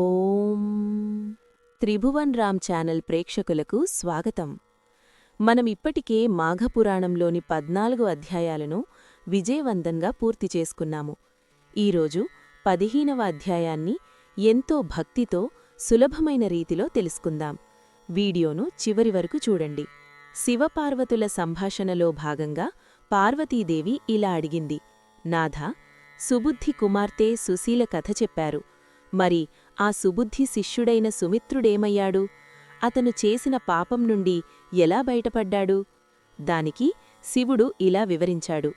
ఓం Tribhuvan Ram channel ప్రేక్షకులకు స్వాగతం. మనం ఇప్పటికే మాఘపురాణంలోని పద్నాలుగు అధ్యాయాలను విజయవంతంగా పూర్తి చేసుకున్నాము. ఈరోజు పదిహీనవ అధ్యాయాన్ని ఎంతో భక్తితో సులభమైన రీతిలో తెలుసుకుందాం. వీడియోను చివరి వరకు చూడండి. శివపార్వతుల సంభాషణలో భాగంగా పార్వతీదేవి ఇలా అడిగింది. నాథ సుబుద్ధి కుమార్తె సుశీల కథ చెప్పారు. మరి ఆ సుబుద్ధి శిష్యుడైన సుమిత్రుడేమయ్యాడు? అతను చేసిన పాపం నుండి ఎలా బయటపడ్డాడు? దానికి శివుడు ఇలా వివరించాడు.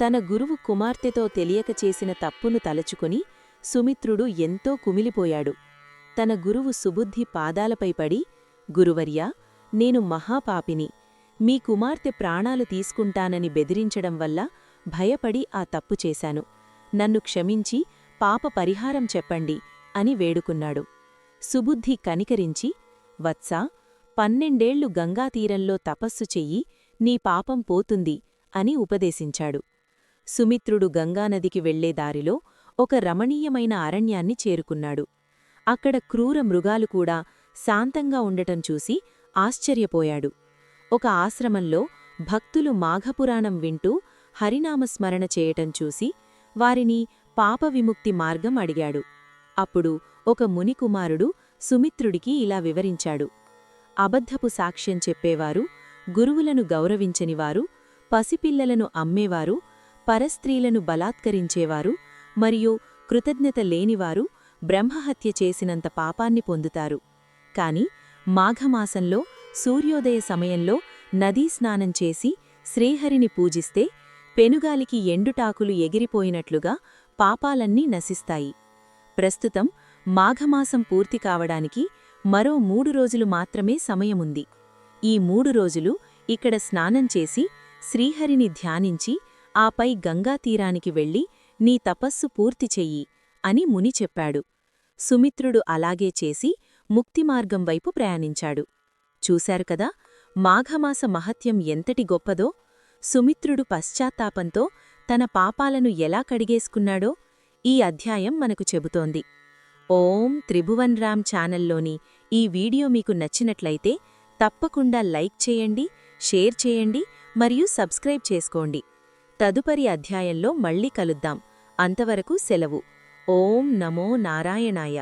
తన గురువు కుమార్తెతో తెలియక చేసిన తప్పును తలచుకుని సుమిత్రుడు ఎంతో కుమిలిపోయాడు. తన గురువు సుబుద్ధి పాదాలపై పడి గురువర్యా నేను మహాపాపిని. మీ కుమార్తె ప్రాణాలు తీసుకుంటానని బెదిరించడం వల్ల భయపడి ఆ తప్పు చేశాను. నన్ను క్షమించి పాప పరిహారం చెప్పండి. అని వేడుకున్నాడు. సుబుద్ధి కనికరించి వత్సా పన్నెండేళ్ళు గంగాతీరంలో తపస్సు చెయ్యి నీ పాపం పోతుంది అని ఉపదేశించాడు. సుమిత్రుడు గంగానదికి వెళ్ళే దారిలో ఒక రమణీయమైన అరణ్యాన్ని చేరుకున్నాడు. అక్కడ క్రూర మృగాలు కూడా శాంతంగా ఉండటం చూసి ఆశ్చర్యపోయాడు. ఒక ఆశ్రమంలో భక్తులు మాఘపురాణం వింటూ హరినామస్మరణ చేయటం చూసి వారిని పాపవిముక్తి మార్గం అడిగాడు. అప్పుడు ఒక మునికుమారుడు సుమిత్రుడికి ఇలా వివరించాడు. అబద్ధపు సాక్ష్యం చెప్పేవారు గురువులను గౌరవించనివారు పసిపిల్లలను అమ్మేవారు పరస్త్రీలను బలాత్కరించేవారు మరియు కృతజ్ఞత లేనివారు బ్రహ్మహత్య చేసినంత పాపాన్ని పొందుతారు. కాని మాఘమాసంలో సూర్యోదయ సమయంలో నదీ స్నానం చేసి శ్రీహరిని పూజిస్తే పెనుగాలికి ఎండుటాకులు ఎగిరిపోయినట్లుగా పాపాలన్నీ నశిస్తాయి. ప్రస్తుతం మాఘమాసం పూర్తి కావడానికి మరో మూడు రోజులు మాత్రమే సమయముంది. ఈ మూడు రోజులు ఇక్కడ స్నానం చేసి శ్రీహరిని ధ్యానించి ఆపై గంగాతీరానికి వెళ్ళి నీ తపస్సు పూర్తి చెయ్యి అని ముని చెప్పాడు. సుమిత్రుడు అలాగే చేసి ముక్తిమార్గం వైపు ప్రయాణించాడు. చూశారు కదా మాఘమాస మహత్యం ఎంతటి గొప్పదో. సుమిత్రుడు పశ్చాత్తాపంతో తన పాపాలను ఎలా కడిగేసుకున్నాడో ఈ అధ్యాయం మనకు చెబుతోంది. ఓం త్రిభువన్ రామ్ ఛానల్లోని ఈ వీడియో మీకు నచ్చినట్లయితే తప్పకుండా లైక్ చేయండి షేర్ చేయండి మరియు సబ్స్క్రైబ్ చేసుకోండి. తదుపరి అధ్యాయంలో మళ్ళీ కలుద్దాం. అంతవరకు సెలవు. ఓం నమో నారాయణాయ.